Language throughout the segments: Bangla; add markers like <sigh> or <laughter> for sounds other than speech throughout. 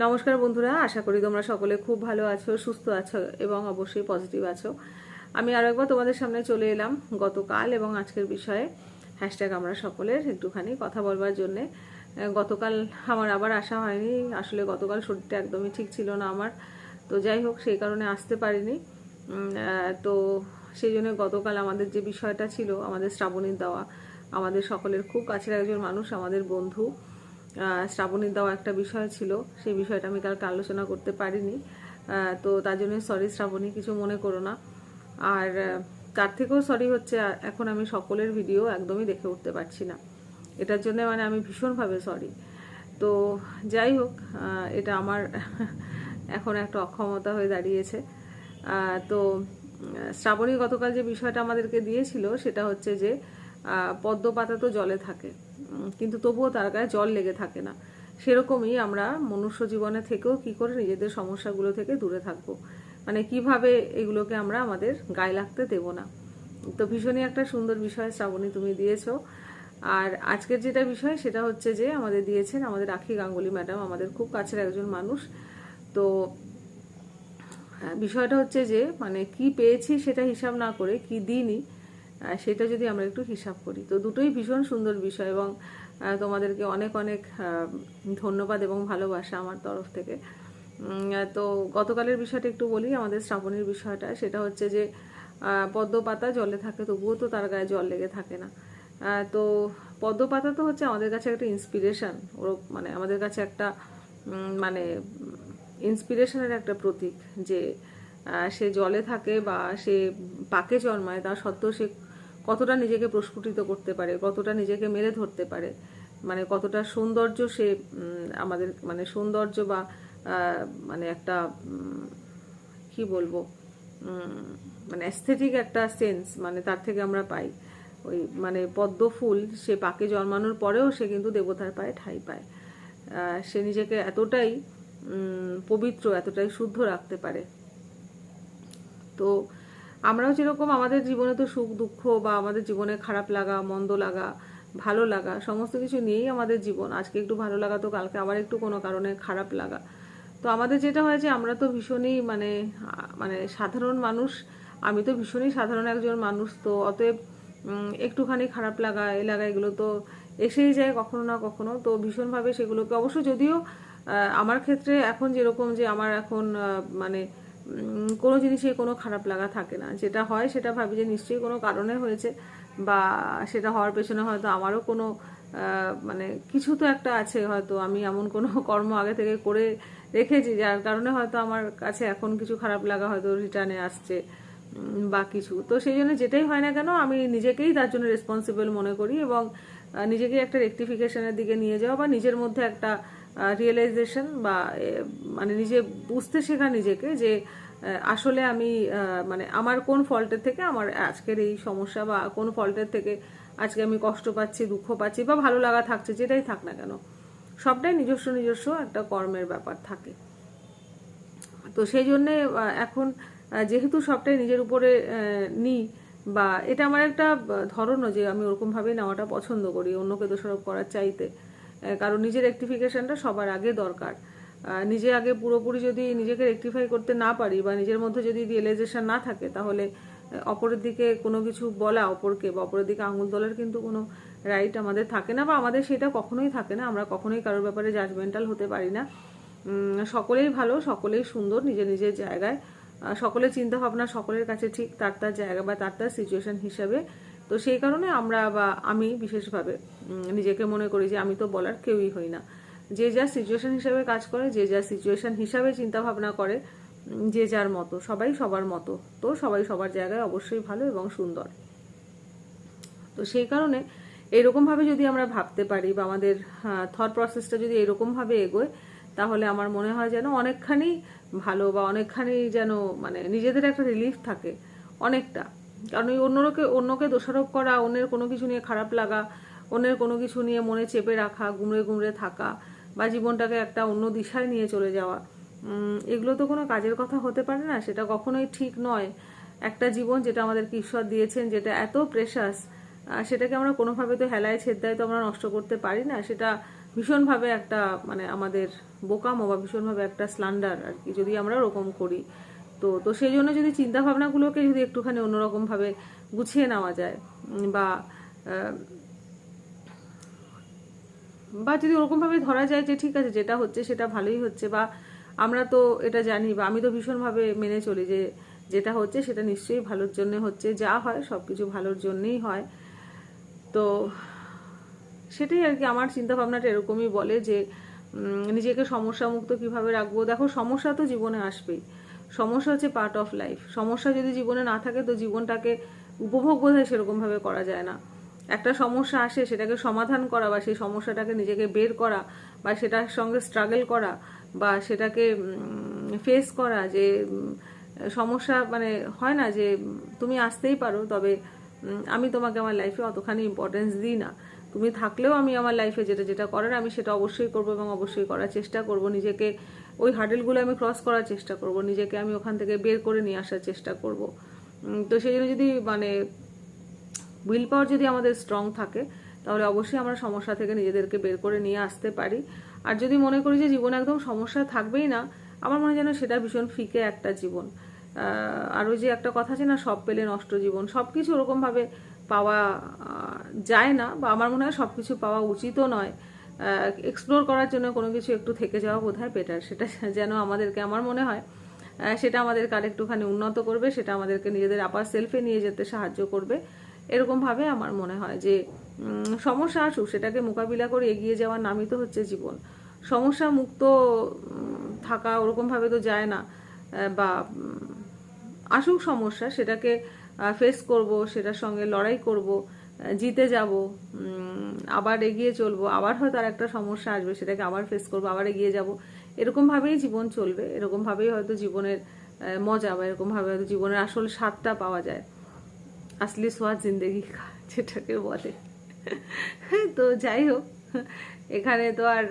নমস্কার বন্ধুরা, আশা করি তোমরা সকলে খুব ভালো আছো, সুস্থ আছো এবং অবশ্যই পজিটিভ আছো। আমি আরও একবার তোমাদের সামনে চলে এলাম গতকাল এবং আজকের বিষয়ে। হ্যাশট্যাগ আমরা সকলের একটুখানি কথা বলবার জন্যে। গতকাল আমার আবার আসা হয়নি, আসলে গতকাল শরীরটা একদমই ঠিক ছিল না আমার। তো যাই হোক, সেই কারণে আসতে পারিনি। তো সেই জন্য গতকাল আমাদের যে বিষয়টা ছিল, আমাদের শ্রাবণীর দেওয়া, আমাদের সকলের খুব কাছের একজন মানুষ, আমাদের বন্ধু। শ্রাবণীর দেওয়া একটা বিষয় ছিল সেই বিষয়টা আমি কালকে আলোচনা করতে পারিনি। তো তার জন্য সরি শ্রাবণী কিছু মনে করো না। আর তার থেকেও সরি হচ্ছে এখন আমি সকলের ভিডিও একদমই দেখে উঠতে পারছি না। এটার জন্য মানে আমি ভীষণভাবে সরি তো যাই হোক এটা আমার <laughs> এখন একটা অক্ষমতা হয়ে দাঁড়িয়েছে। তো শ্রাবণী গতকাল যে বিষয়টা আমাদেরকে দিয়েছিল সেটা হচ্ছে যে আহ, পদ্ম পাতা তো জলে থাকে। কিন্তু তবুও তার গায়ে জল লেগে থাকে না। সেরকমই আমরা মনুষ্য জীবনে থেকেও কি করে নিজেদের সমস্যাগুলো থেকে দূরে থাকব? মানে কীভাবে এগুলোকে আমরা আমাদের গায়ে লাগতে দেব না? তো ভীষণই একটা সুন্দর বিষয় শ্রাবণী তুমি দিয়েছ। আর আজকের যেটা বিষয় সেটা হচ্ছে যে আমাদের দিয়েছেন আমাদের রাখি গাঙ্গুলি ম্যাডাম আমাদের খুব কাছের একজন মানুষ। তো হ্যাঁ, বিষয়টা হচ্ছে যে মানে কি পেয়েছি সেটা হিসাব না করে কি দিইনি সেটা যদি আমরা একটু হিসাব করি। তো দুটোই ভীষণ সুন্দর বিষয় এবং তোমাদেরকে অনেক অনেক ধন্যবাদ এবং ভালোবাসা আমার তরফ থেকে। তো গতকালের বিষয়টা একটু বলি আমাদের শ্রাবণীর বিষয়টা। সেটা হচ্ছে যে আহ, পদ্ম পাতা জলে থাকে তবুও তো তার গায়ে জল লেগে থাকে না। তো পদ্ম পাতা তো হচ্ছে আমাদের কাছে একটা ইন্সপিরেশান ওর মানে আমাদের কাছে একটা মানে ইন্সপিরেশনের একটা প্রতীক যে সে জলে থাকে বা সে পাকে জন্মায় তা সত্ত্বেও সে কতটা নিজেকে প্রস্ফুটিত করতে পারে, কতটা নিজেকে মেরে ধরতে পারে মানে কতটা সৌন্দর্য সে আমাদের মানে সৌন্দর্য বা মানে একটা কি বলব মানে অ্যাস্থেটিক একটা সেন্স মানে তার থেকে আমরা পাই। ওই মানে পদ্ম ফুল সে পাকে জন্মানোর পরেও সে কিন্তু দেবতার পায়ে ঠাঁই পায়। সে নিজেকে এতটাই পবিত্র, এতটাই শুদ্ধ রাখতে পারে। তো আমরাও যেরকম আমাদের জীবনে তো সুখ, দুঃখ বা আমাদের জীবনে খারাপ লাগা, মন্দ লাগা, ভালো লাগা, সমস্ত কিছু নিয়েই আমাদের জীবন। আজকে একটু ভালো লাগা তো কালকে আবার একটু কোনো কারণে খারাপ লাগা। তো আমাদের যেটা হয় যে আমরা তো ভীষণই মানে মানে সাধারণ মানুষ, আমি তো ভীষণই সাধারণ একজন মানুষ, তো অতএব একটুখানি খারাপ লাগা, এ লাগা এগুলো তো এসেই যায় কখনো না কখনো। তো ভীষণভাবে সেগুলোকে অবশ্য যদিও আমার ক্ষেত্রে এখন যেরকম যে আমার এখন মানে কোনো জিনিসে কোনো খারাপ লাগা থাকে না। যেটা হয় সেটা ভাবি যে নিশ্চয়ই কোনো কারণে হয়েছে বা সেটা হওয়ার পেছনে হয়তো আমারও কোনো মানে কিছু তো একটা আছে হয়তো। আমি এমন কোনো <laughs> কর্ম আগে থেকে করে রেখেছি, যার কারণে হয়তো আমার কাছে এখন কিছু খারাপ লাগা হয়তো রিটার্নে আসছে বা কিছু। তো সেই জন্য যেটাই হয় না কেন, আমি নিজেকেই তার জন্য রেসপন্সিবল মনে করি এবং নিজেকে একটা রেকটিফিকেশনের দিকে নিয়ে যাওয়া বা নিজের মধ্যে একটা রিয়েলাইজেশন বা মানে নিজে বুঝতে শেখা নিজেকে যে আসলে আমি মানে আমার কোন ফল্টের থেকে আমার আজকের এই সমস্যা বা কোন ফল্টের থেকে আজকে আমি কষ্ট পাচ্ছি, দুঃখ পাচ্ছি বা ভালো লাগা থাকছে, যেটাই থাক না কেন, সবটাই নিজস্ব নিজস্ব একটা কর্মের ব্যাপার থাকে। তো সেই জন্যে এখন যেহেতু সবটাই নিজের উপরে নিই বা এটা আমার একটা ধরনও যে আমি ওরকমভাবেই নেওয়াটা পছন্দ করি, অন্যকে দোষারোপ করার চাইতে কারণ নিজের রেক্টিফিকেশনটা সবার আগে দরকার। নিজে আগে পুরোপুরি যদি নিজেকে রেক্টিফাই করতে না পারি বা নিজের মধ্যে যদি রিয়েলাইজেশন না থাকে, তাহলে অপরের দিকে কোনো কিছু বলা অপরকে বা অপরের দিকে আঙুল তোলার কিন্তু কোনো রাইট আমাদের থাকে না বা আমাদের সেটা কখনোই থাকে না। আমরা কখনোই কারোর ব্যাপারে জাজমেন্টাল হতে পারি না। সকলেই ভালো, সকলেই সুন্দর, নিজের নিজের জায়গায় সকলের চিন্তা ভাবনা সকলের কাছে ঠিক, তার তার জায়গা বা তার তার সিচুয়েশন হিসাবে তো সেই কারণে আমরা বা আমি বিশেষভাবে নিজেকে মনে করি যে আমি তো বলার কেউই হই না। যে যা সিচুয়েশন হিসাবে কাজ করে, যে যা সিচুয়েশন হিসাবে চিন্তা ভাবনা করে যে যার মতো, সবাই সবার মতো। তো সবাই সবার জায়গায় অবশ্যই ভালো এবং সুন্দর। তো সেই কারণে এরকমভাবে যদি আমরা ভাবতে পারি বা আমাদের থট প্রসেসটা যদি এরকমভাবে এগোয়, তাহলে আমার মনে হয় যেন অনেকখানি ভালো বা অনেকখানি যেন মানে নিজেদের একটা রিলিফ থাকে। অনেকটা। কারণ ওই অন্যকে অন্যকে দোষারোপ করা, অন্যের কোনো কিছু নিয়ে খারাপ লাগা, অন্যের কোনো কিছু নিয়ে মনে চেপে রাখা, গুমড়ে গুমড়ে থাকা বা জীবনটাকে একটা অন্য দিশায় নিয়ে চলে যাওয়া এগুলো তো কোনো কাজের কথা হতে পারে না। সেটা কখনোই ঠিক নয়। একটা জীবন যেটা আমাদেরকে ঈশ্বর দিয়েছেন, যেটা এত প্রেশাস সেটাকে আমরা কোনোভাবে তো হেলায় ছেদায় তো আমরা নষ্ট করতে পারি না। সেটা ভীষণভাবে একটা মানে আমাদের বোকামো বা ভীষণভাবে একটা স্লান্ডার আর কি, যদি আমরা ওরকম করি। তো তো সেই জন্য যদি চিন্তা ভাবনাগুলোকে যদি একটুখানি অন্যরকমভাবে গুছিয়ে নেওয়া যায় বা বা যদি ওরকমভাবে ধরা যায় যে ঠিক আছে যেটা হচ্ছে সেটা ভালোই হচ্ছে, বা আমরা তো এটা জানি বা আমি তো ভীষণভাবে মেনে চলি যে যেটা হচ্ছে সেটা নিশ্চয়ই ভালোর জন্য হচ্ছে, যা হয় সব কিছু ভালোর জন্যই হয়। তো সেটাই আর কি আমার চিন্তা ভাবনাটা এরকমই বলে যে নিজেকে সমস্যা মুক্ত কীভাবে রাখব। দেখো, সমস্যা তো জীবনে আসবেই। সমস্যা হচ্ছে পার্ট অফ লাইফ সমস্যা যদি জীবনে না থাকে, তো জীবনটাকে উপভোগ বোধ হয় সেরকমভাবে করা যায় না। একটা সমস্যা আসে, সেটাকে সমাধান করা বা সেই সমস্যাটাকে নিজেকে বের করা বা সেটার সঙ্গে স্ট্রাগল করা বা সেটাকে ফেস করা যে সমস্যা মানে হয় না যে, তুমি আসতেই পারো, তবে আমি তোমাকে আমার লাইফে অতখানি ইম্পর্টেন্স দিই না। তুমি থাকলেও আমি আমার লাইফে যেটা যেটা করার, আমি সেটা অবশ্যই করব এবং অবশ্যই করার চেষ্টা করব। নিজেকে ওই হার্ডেলগুলো আমি ক্রস করার চেষ্টা করব, নিজেকে আমি ওখান থেকে বের করে নিয়ে আসার চেষ্টা করব। তো সেই জন্য যদি মানে উইল পাওয়ার যদি আমাদের স্ট্রং থাকে, তাহলে অবশ্যই আমরা সমস্যা থেকে নিজেদেরকে বের করে নিয়ে আসতে পারি। আর যদি মনে করি যে জীবনে একদম সমস্যা থাকবেই না, আমার মনে যেন সেটা ভীষণ ফিকে একটা জীবন। আর ওই যে একটা কথা আছে না, সব পেলে নষ্ট জীবন সব কিছু ওরকমভাবে পাওয়া যায় না, বা আমার মনে হয় সব কিছু পাওয়া উচিতও নয়। এক্সপ্লোর করার জন্য কোনো কিছু একটু থেকে যাওয়া বোধ হয় বেটার সেটা যেন আমাদেরকে, আমার মনে হয় সেটা আমাদেরকে আর একটুখানি উন্নত করবে, সেটা আমাদেরকে নিজেদের আপার সেলফে নিয়ে যেতে সাহায্য করবে। এরকমভাবে আমার মনে হয় যে সমস্যা আসুক, সেটাকে মোকাবিলা করে এগিয়ে যাওয়ার নামই তো হচ্ছে জীবন। সমস্যা মুক্ত থাকা ওরকমভাবে তো যায় না বা আসুক সমস্যা, সেটাকে ফেস করব, সেটার সঙ্গে লড়াই করব জিতে যাব আবার এগিয়ে চলবো, আবার হয়তো আর একটা সমস্যা আসবে, সেটাকে আবার ফেস করব, আবার এগিয়ে যাব। এরকমভাবেই জীবন চলবে এরকমভাবেই হয়তো জীবনের মজা বা এরকমভাবে হয়তো জীবনের আসল স্বাদটা পাওয়া যায়। আসলে সোয়াদ জিন্দেগি যেটাকে বলে। <laughs> তো যাই হোক, এখানে তো আর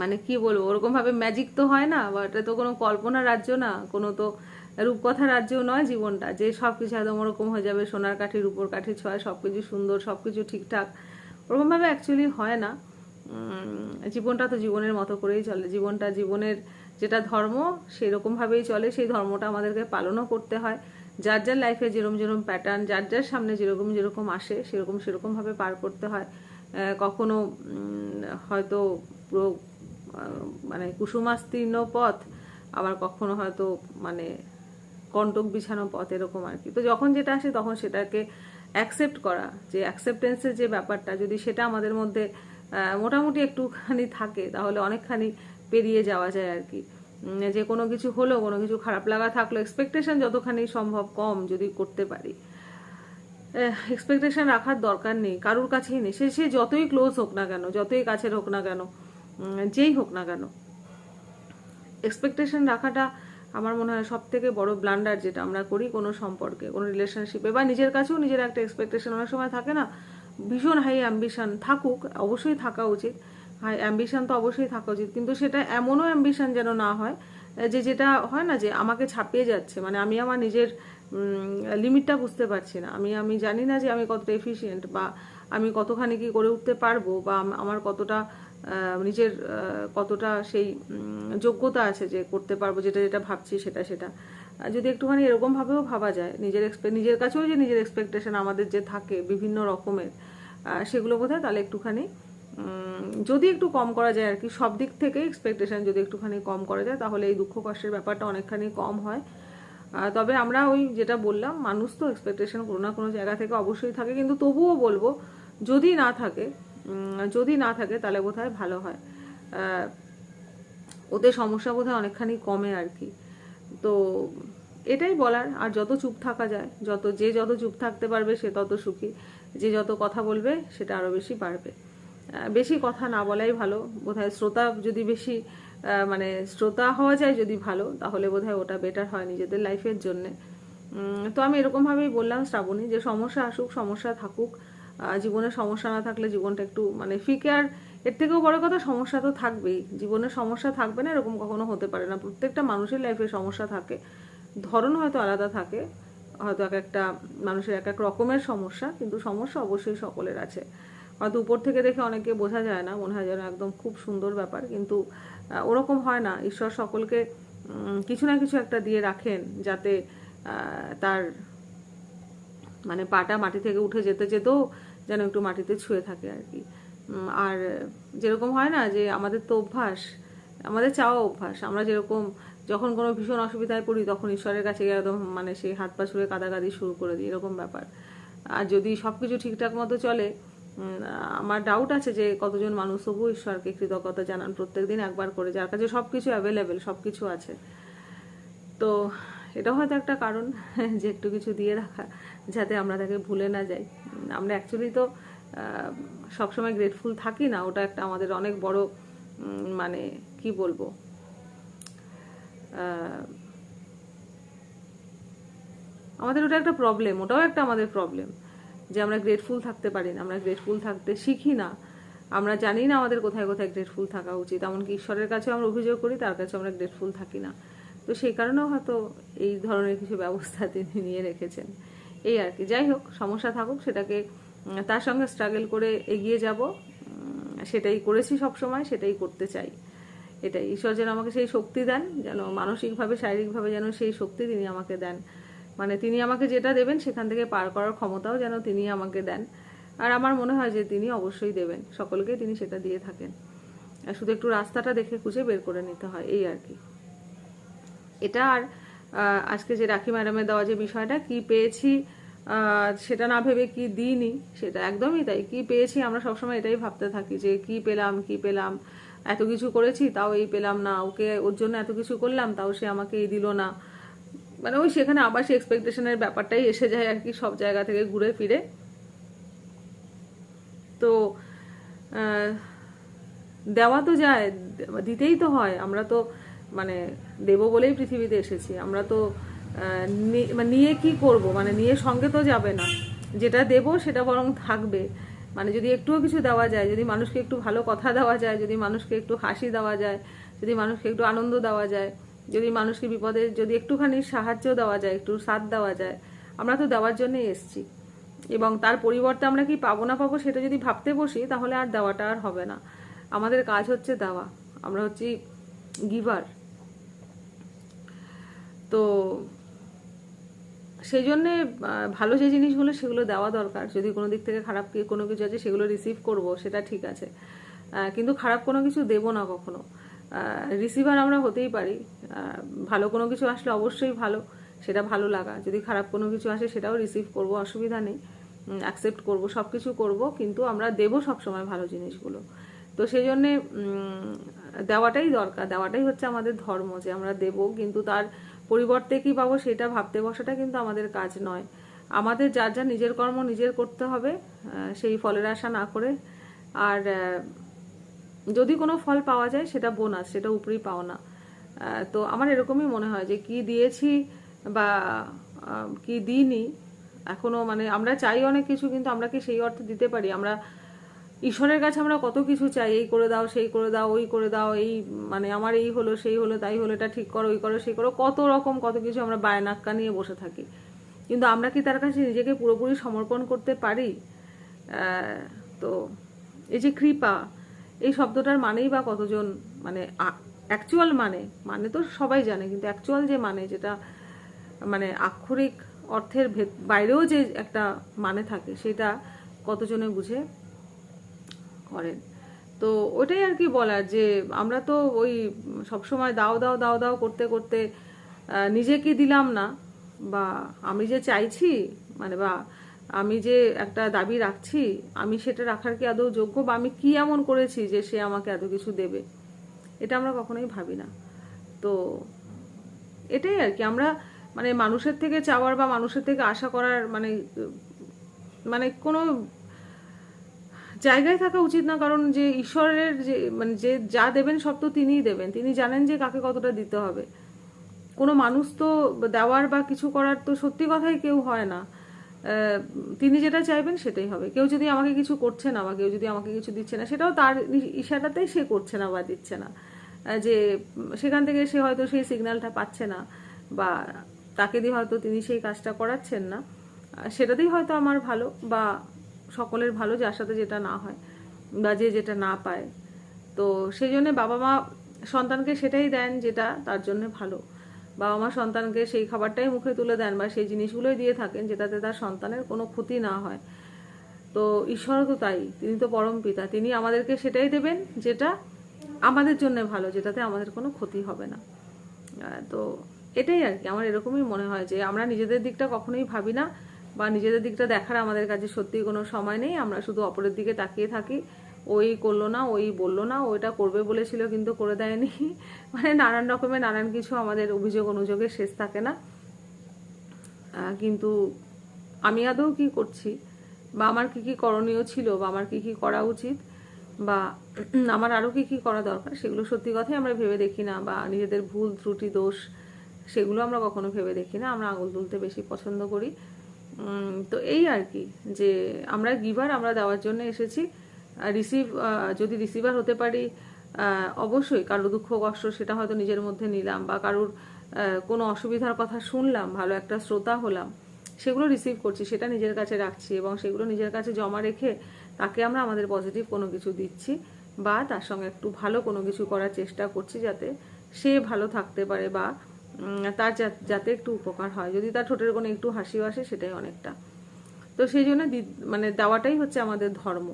মানে কি বলব, ওরকম ভাবে ম্যাজিক তো হয় না বা এটা তো কোনো কল্পনা রাজ্য না, কোনো তো রূপকথা রাজ্য নয়, জীবনটা। যে সব কিছু একদম ওরকম হয়ে যাবে, সোনার কাঠির, উপর কাঠি ছয় সব কিছু সুন্দর সব কিছু ঠিকঠাক, ওরকমভাবে অ্যাকচুয়ালি হয় না। জীবনটা তো জীবনের মতো করেই চলে। জীবনটা জীবনের যেটা ধর্ম সেই রকমভাবেই চলে। সেই ধর্মটা আমাদেরকে পালনও করতে হয়। যার যার লাইফে যেরকম যেরকম প্যাটার্ন যার যার সামনে যেরকম যেরকম আসে, সেরকম সেরকমভাবে পার করতে হয়। কখনো হয়তো পুরো মানে কুসুমাস্তীর্ণ পথ, আবার কখনো হয়তো মানে কণ্টক বিছানো পথ এরকম আর কি। তো যখন যেটা আসে তখন সেটাকে অ্যাকসেপ্ট করা, যে অ্যাকসেপ্টেন্সের যে ব্যাপারটা, যদি সেটা আমাদের মধ্যে মোটামুটি একটুখানি থাকে, তাহলে অনেকখানি পেরিয়ে যাওয়া যায় আর কি। যে কোনো কিছু হলো কোনো কিছু খারাপ লাগা থাকল এক্সপেকটেশন যতখানি সম্ভব কম যদি করতে পারি। এক্সপেকটেশন রাখার দরকার নেই, কারুর কাছেই নেই। সে সে যতই ক্লোজ হোক না কেন, যতই কাছের হোক না কেন যেই হোক না কেন এক্সপেকটেশন রাখাটা আমার মনে হয় সব থেকে বড় ব্লান্ডার যেটা আমরা করি কোনো সম্পর্কে, কোনো রিলেশনশিপে বা নিজের কাছেও নিজের একটা এক্সপেকটেশন অনেক সময় থাকে না, ভীষণ হাই অ্যাম্বিশন থাকুক, অবশ্যই থাকা উচিত। হাই অ্যাম্বিশন তো অবশ্যই থাকা উচিত, কিন্তু সেটা এমনও অ্যাম্বিশন যেন না হয়, যে যেটা হয় না যে আমাকে ছাপিয়ে যাচ্ছে মানে আমি আমার নিজের লিমিটটা বুঝতে পারছি না। আমি আমি জানি না যে আমি কতটা এফিসিয়েন্ট বা আমি কতখানি কি করে উঠতে পারব, বা আমার কতটা নিজের কতটা সেই যোগ্যতা আছে যে করতে পারব, যেটা যেটা ভাবছি সেটা সেটা। যদি একটুখানি এরকম ভাবেও ভাবা যায়, নিজের এক্সপে নিজের কাছেও যে নিজের এক্সপেকটেশন আমাদের যে থাকে বিভিন্ন রকমের সেগুলো বোধ তাহলে একটুখানি যদি একটু কম করা যায় আর কি, সব দিক থেকে এক্সপেকটেশন যদি একটুখানি কম করা যায়, তাহলে এই দুঃখ কষ্টের ব্যাপারটা অনেকখানি কম হয়। তবে আমরা ওই যেটা বললাম, মানুষ তো এক্সপেকটেশন কোনো না কোনো জায়গা থেকে অবশ্যই থাকে, কিন্তু তবুও বলব, যদি না থাকে যদি না থাকে তাহলে বোধহয় ভালো হয়। ওতে সমস্যা বোধহয় অনেকখানি কমে আর কি। তো এটাই বলার, আর যত চুপ থাকা যায়, যত যে যত চুপ থাকতে পারবে সে তত সুখী। যে যত কথা বলবে সেটা আরও বেশি বাড়বে। বেশি কথা না বলাই ভালো। বোধহয় শ্রোতা যদি বেশি মানে শ্রোতা হওয়া যায় যদি ভালো, তাহলে বোধহয় ওটা বেটার হয় নিজেদের লাইফের জন্যে। তো আমি এরকমভাবেই বললাম শ্রাবণী, যে সমস্যা আসুক, সমস্যা থাকুক জীবনে সমস্যা না থাকলে জীবনটা একটু মানে ফিকে আর এর থেকেও বড় কথা সমস্যা তো থাকবেই। জীবনে সমস্যা থাকবে না, এরকম কখনো হতে পারে না। প্রত্যেকটা মানুষের লাইফে সমস্যা থাকে। ধরন হয়তো আলাদা থাকে, হয়তো এক একটা মানুষের এক এক রকমের সমস্যা, কিন্তু সমস্যা অবশ্যই সকলের আছে। হয়তো উপর থেকে দেখে অনেকে বোঝা যায় না, মনে হয় যেন একদম খুব সুন্দর ব্যাপার, কিন্তু ওরকম হয় না। ঈশ্বর সকলকে কিছু না কিছু একটা দিয়ে রাখেন, যাতে তার মানে পাটা মাটি থেকে উঠে যেতে যেতেও যেন একটু মাটিতে ছুঁয়ে থাকে আর কি। আর যেরকম হয় না যে আমাদের তো অভ্যাস, আমাদের চাওয়া অভ্যাস। আমরা যেরকম যখন কোনো ভীষণ অসুবিধায় পড়ি তখন ঈশ্বরের কাছে গিয়ে একদম মানে সেই হাত পা ছুঁড়ে কাদাকাদি শুরু করে দিই, এরকম ব্যাপার। আর যদি সব কিছু ঠিকঠাক মতো চলে আমার ডাউট আছে যে কতজন মানুষ তবু ঈশ্বরকে কৃতজ্ঞতা জানান প্রত্যেক দিন একবার করে, যার কাছে সব কিছু অ্যাভেলেবেল সব কিছু আছে। তো এটা হয়তো একটা কারণ <laughs> যে একটু কিছু দিয়ে রাখা। যাতে আমরা তাকে ভুলে না যাই। আমরা অ্যাকচুয়ালি তো সবসময় গ্রেটফুল থাকি না। ওটা একটা আমাদের অনেক বড় মানে কি বলব? আমাদের ওটা একটা প্রবলেম ওটাও একটা আমাদের প্রবলেম যে আমরা গ্রেটফুল থাকতে পারি না, আমরা গ্রেটফুল থাকতে শিখি না। আমরা জানি না আমাদের কোথায় কোথায় গ্রেটফুল থাকা উচিত। এমনকি ঈশ্বরের কাছে আমরা অভিযোগ করি, তার কাছে আমরা গ্রেটফুল থাকি না। তো সেই কারণেও হয়তো এই ধরনের কিছু ব্যবস্থা তিনি নিয়ে রেখেছেন। এই আর কি। যাই হোক, সমস্যা থাকুক, সেটাকে তার সঙ্গে স্ট্রাগল করে এগিয়ে যাব। সেটাই করেছি সব সময় সেটাই করতে চাই। এটাই। ঈশ্বর যেন আমাকে সেই শক্তি দেন, যেন মানসিকভাবে, শারীরিকভাবে যেন সেই শক্তি তিনি আমাকে দেন। মানে তিনি আমাকে যেটা দেবেন, সেখান থেকে পার করার ক্ষমতাও যেন তিনি আমাকে দেন। আর আমার মনে হয় যে তিনি অবশ্যই দেবেন। সকলকেই তিনি সেটা দিয়ে থাকেন। শুধু একটু রাস্তাটা দেখে খুঁজে বের করে নিতে হয়, এই আর কি। এটা আর আজকে যে রাখি ম্যাডামের দেওয়া যে বিষয়টা, কি পেয়েছি সেটা না ভেবে কি দিইনি, সেটা একদমই তাই। কি পেয়েছি আমরা সবসময় এটাই ভাবতে থাকি যে কি পেলাম কি পেলাম, এত কিছু করেছি, তাও এই পেলাম না, ওকে ওর জন্য এত কিছু করলাম, তাও সে আমাকে এই দিল না। মানে ওই সেখানে আবার সেই এক্সপেকটেশনের ব্যাপারটাই এসে যায় আর কি সব জায়গা থেকে ঘুরে ফিরে। তো দেওয়া তো যায়, দিতেই তো হয়। আমরা তো মানে দেব বলেই পৃথিবীতে এসেছি। আমরা তো মানে নিয়ে কি করব? মানে নিয়ে সঙ্গে তো যাবে না। যেটা দেব সেটা বরং থাকবে। মানে যদি একটুও কিছু দেওয়া যায়, যদি মানুষকে একটু ভালো কথা দেওয়া যায়, যদি মানুষকে একটু হাসি দেওয়া যায়, যদি মানুষকে একটু আনন্দ দেওয়া যায়, যদি মানুষকে বিপদে, যদি একটুখানি সাহায্য দেওয়া যায়, একটু সাথ দেওয়া যায়, আমরা তো দেওয়ার জন্যই এসেছি। এবং তার পরিবর্তে আমরা কি পাবো না পাবো সেটা যদি ভাবতে বসি, তাহলে আর দেওয়াটা আর হবে না। আমাদের কাজ হচ্ছে দেওয়া। আমরা হচ্ছি গিভার। তো সেই জন্যে ভালো যে জিনিসগুলো সেগুলো দেওয়া দরকার। যদি কোনো দিক থেকে খারাপ কোনো কিছু আছে সেগুলো রিসিভ করব, সেটা ঠিক আছে। কিন্তু খারাপ কোনো কিছু দেব না কখনো। রিসিভার আমরা হতেই পারি। ভালো কোনো কিছু আসলে অবশ্যই ভালো, সেটা ভালো লাগা। যদি খারাপ কোনো কিছু আসে সেটাও রিসিভ করব, অসুবিধা নেই। অ্যাকসেপ্ট করব সব কিছু করব, কিন্তু আমরা দেবো সবসময় ভালো জিনিসগুলো। তো সেই জন্যে দেওয়াটাই দরকার। দেওয়াটাই হচ্ছে আমাদের ধর্ম যে আমরা দেব, কিন্তু তার পরিবর্তে কি পাবো সেটা ভাবতে বসাটা কিন্তু আমাদের কাজ নয়। আমাদের যার যা নিজের কর্ম নিজের করতে হবে সেই ফলের আশা না করে। আর যদি কোনো ফল পাওয়া যায় সেটা বোনাস সেটা উপরেই পাওনা। আহ, তো আমার এরকমই মনে হয় যে কি দিয়েছি বা কি দিইনি এখনও মানে আমরা চাই অনেক কিছু কিন্তু আমরা কি সেই অর্থে দিতে পারি? আমরা ঈশ্বরের কাছে আমরা কত কিছু চাই, এই করে দাও, সেই করে দাও, ওই করে দাও, এই মানে আমার এই হলো, সেই হলো, তাই হলো, এটা ঠিক করো, ওই করো, সেই করো, কত রকম কত কিছু আমরা বায়নাক্কা নিয়ে বসে থাকি। কিন্তু আমরা কি তার কাছে নিজেকে পুরোপুরি সমর্পণ করতে পারি? তো এই যে কৃপা, এই শব্দটার মানেই বা কতজন মানে অ্যাকচুয়াল মানে মানে তো সবাই জানে, কিন্তু অ্যাকচুয়াল যে মানে যেটা মানে আক্ষরিক অর্থের বাইরেও যে একটা মানে থাকে, সেটা কতজনে বুঝে? করেন। তো ওটাই আর কি বলার যে আমরা তো ওই সবসময় দাও দাও দাও দাও করতে করতে নিজেকে দিলাম না বা আমি যে চাইছি মানে বা আমি যে একটা দাবি রাখছি, আমি সেটা রাখার কি আদৌ যোগ্য বা আমি কি এমন করেছি যে সে আমাকে এত কিছু দেবে? এটা আমরা কখনোই ভাবি না। তো এটাই আর কি, আমরা মানে মানুষের থেকে চাওয়ার বা মানুষের থেকে আশা করার মানে মানে কোনো জায়গায় থাকা উচিত না, কারণ যে ঈশ্বরের যে মানে যে যা দেবেন সব তো তিনিই দেবেন। তিনি জানেন যে কাকে কতটা দিতে হবে। কোনো মানুষ তো দেওয়ার বা কিছু করার তো সত্যি কথাই কেউ হয় না। তিনি যেটা চাইবেন সেটাই হবে। কেউ যদি আমাকে কিছু করছে না, বা কেউ যদি আমাকে কিছু দিচ্ছে না, সেটাও তার ইশারাতেই সে করছে না বা দিচ্ছে না। যে সেখান থেকে সে হয়তো সেই সিগন্যালটা পাচ্ছে না, বা তাকে দিয়ে হয়তো তিনি সেই কাজটা করাচ্ছেন না। সেটাতেই হয়তো আমার ভালো, বা সকলের ভালো যার সাথে যেটা না হয় বা যে যেটা না পায়। তো সেই জন্য বাবা মা সন্তানকে সেটাই দেন যেটা তার জন্য ভালো। বাবা মা সন্তানকে সেই খাবারটাই মুখে তুলে দেন বা সেই জিনিসগুলোই দিয়ে থাকেন যেটাতে তার সন্তানের কোনো ক্ষতি না হয়। তো ঈশ্বরও তো তাই, তিনি তো পরম পিতা, তিনি আমাদেরকে সেটাই দেবেন যেটা আমাদের জন্য ভালো, যেটাতে আমাদের কোনো ক্ষতি হবে না। তো এটাই আর কি, আমার এরকমই মনে হয় যে আমরা নিজেদের দিকটা কখনোই ভাবি না। বা নিজেদের দিকটা দেখার আমাদের কাছে সত্যি কোনো সময় নেই। আমরা শুধু অপরের দিকে তাকিয়ে থাকি। ওই করল না, ওই বলল না ওইটা করবে বলেছিল কিন্তু করে দেয়নি। <laughs> মানে নানান রকমের নানান কিছু আমাদের অভিযোগ অনুযোগের শেষ থাকে না। কিন্তু আমি আদৌ কি করছি? বা আমার কি কি করণীয় ছিল? বা আমার কি কি করা উচিত? বা <clears throat> আমার আরও কি কি করা দরকার? সেগুলো সত্যি কথাই আমরা ভেবে দেখি না। বা নিজেদের ভুল, ত্রুটি, দোষ, সেগুলো আমরা কখনো ভেবে দেখি না। আমরা আঙুল তুলতে বেশি পছন্দ করি। তো এই আর কি, যে আমরা গিভার আমরা দেওয়ার জন্য এসেছি। রিসিভ যদি রিসিভার হতে পারি অবশ্যই কারোর দুঃখ, কষ্ট সেটা হয়তো নিজের মধ্যে নিলাম বা কারোর কোনো অসুবিধার কথা শুনলাম, ভালো একটা শ্রোতা হলাম, সেগুলো রিসিভ করছি, সেটা নিজের কাছে রাখছি এবং সেগুলো নিজের কাছে জমা রেখে তাকে আমরা আমাদের পজিটিভ কোনো কিছু দিচ্ছি বা তার সঙ্গে একটু ভালো কোনো কিছু করার চেষ্টা করছি যাতে সে ভালো থাকতে পারে বা তার যাতে একটু উপকার হয়। যদি তার ঠোঁটের কোনো একটু হাসিও আসে, সেটাই অনেকটা। তো সেই জন্য মানে দেওয়াটাই হচ্ছে আমাদের ধর্ম।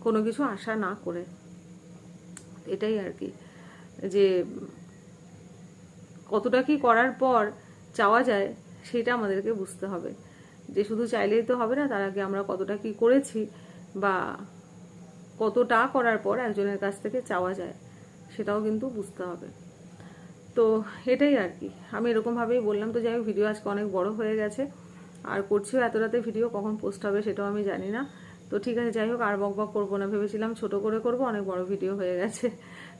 কোনো কিছু আশা না করে। এটাই আর কি। যে কতটা কি করার পর চাওয়া যায়, সেটা আমাদেরকে বুঝতে হবে। যে শুধু চাইলেই তো হবে না, তার আগে আমরা কতটা কি করেছি বা কতটা করার পর একজনের কাছ থেকে চাওয়া যায়, সেটাও কিন্তু বুঝতে হবে। তো এটাই আর কি। আমি এরকমভাবেই বললাম তো যাই ভিডিও আজকে অনেক বড় হয়ে গেছে। আর করছিও এত রাতে ভিডিও কখন পোস্ট হবে সেটাও আমি জানি না। তো ঠিক আছে যাই হোক আর বক বক করব না। ভেবেছিলাম ছোট করে করব অনেক বড় ভিডিও হয়ে গেছে।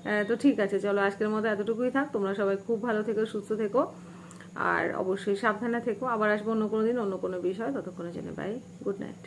আহ, তো ঠিক আছে চলো আজকের মতো এতটুকুই থাক। তোমরা সবাই খুব ভালো থেকো সুস্থ থেকো। আর অবশ্যই সাবধানে থেকো। আবার আসব অন্য কোনো দিন অন্য কোনো বিষয়। ততক্ষণের জন্য বাই গুড নাইট